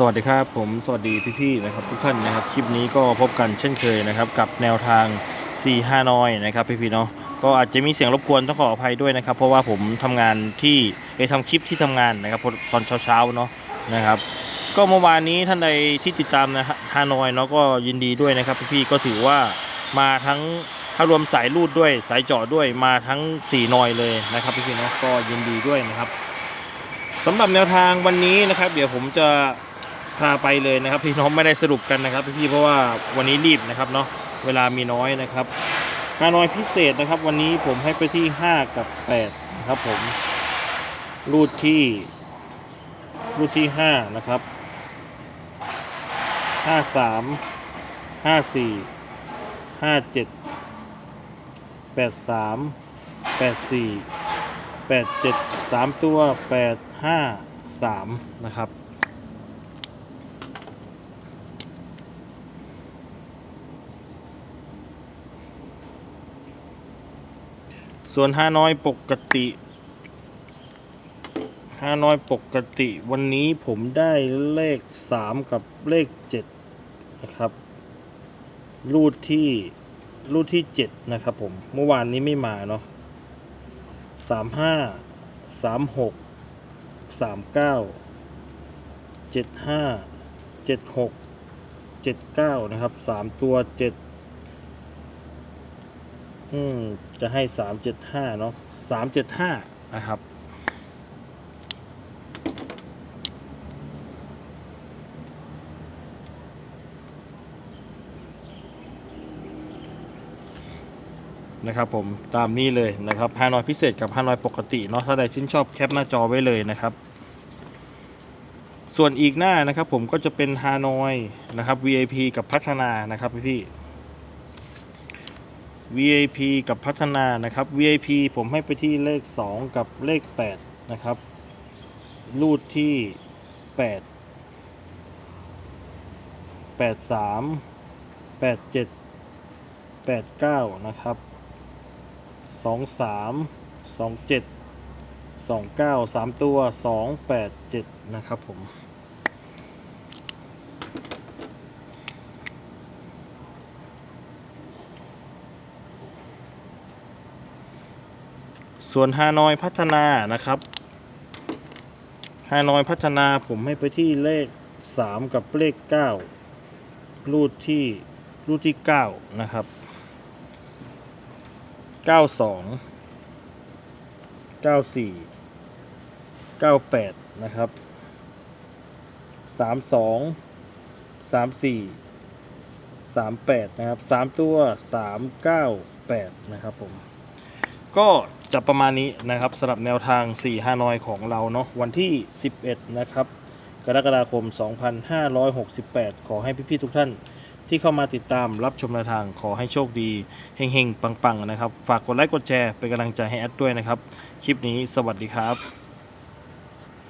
สวัสดีครับผมสวัสดีพี่ๆนะครับทุกท่านนะครับคลิปนี้ก็พบกันเช่นเคยนะครับกับแนวทาง4 5น้อยนะครับพี่ๆเนาะก็อาจจะมีเสียงรบกวนต้องขออภัยด้วยนะครับ เพราะว่าผมทำงานที่ไปทำคลิปที่ทำงานนะครับตอนเช้าๆเนาะนะครับ ก็เมื่อวานนี้ท่านใดที่ติดตามนะฮานอยเนาะก็ยินดีด้วยนะครับพี่ๆก็ถือว่ามาทั้งถ้ารวมสายลูดด้วยสายเจาะด้วยมาทั้ง 4 นอยเลยนะครับพี่ๆเนาะก็ยินดีด้วยนะครับสำหรับแนวทางวันนี้นะครับ เดี๋ยวผมจะ พาไปเลยนะครับ พี่น้องไม่ได้สรุปกันนะครับพี่เพราะว่าวันนี้รีบนะครับเนาะเวลามีน้อยนะครับฮานอยพิเศษนะครับ วันนี้ผมให้ไปที่ 5 กับ 8 นะครับผมรูดที่รูดที่ 5 นะครับ 53 54 57 83 84แปดเจ็ดสามตัวแปดห้าสามนะครับ ส่วนห้าน้อยปกติห้าน้อยปกติวันนี้ผมได้เลขสามกับเลขเจ็ดนะครับ รูดที่รูดที่เจ็ดนะครับผม เมื่อวานนี้ไม่มาเนาะสามห้าสามหกสามเก้าเจ็ดห้าเจ็ดหกเจ็ดเก้านะครับสามตัวเจ็ด อืม จะให้สามเจ็ดห้าเนาะสามเจ็ดห้านะครับ นะครับผมตามนี้เลยนะครับฮานอยพิเศษกับฮานอยปกติเนาะถ้าใดชื่นชอบแคปหน้าจอไว้เลยนะครับ ส่วนอีกหน้านะครับผมก็จะเป็นฮานอยนะครับ VIP กับพัฒนานะครับพี่พี่ VIP กับพัฒนานะครับ VIP ผมให้ไปที่เลข 2 กับเลข 8 นะครับ รูดที่ 8 8 3 8 7 8 9 นะครับสองสามสองเจ็ดสองเก้าสามตัวสองแปดเจ็ดนะครับผม ส่วนฮานอยพัฒนานะครับฮานอยพัฒนาผมให้ไปที่เลขสามกับเลขเก้ารูดที่รูดที่เก้านะครับเก้าสองเก้าสี่เก้าแปดนะครับสามสองสามสี่สามแปดนะครับสามตัวสามเก้าแปดนะครับผม ก็จะประมาณนี้นะครับสำหรับแนวทาง 4 5นอยของเราเนาะวันที่ 11 นะครับ กรกฎาคม 2568 ขอให้พี่ๆทุกท่านที่เข้ามาติดตามรับชมแนวทางขอให้โชคดีเฮงๆ ปังๆ นะครับ ฝากกดไลค์กดแชร์เป็นกำลังใจให้แอดด้วยนะครับ คลิปนี้สวัสดีครับ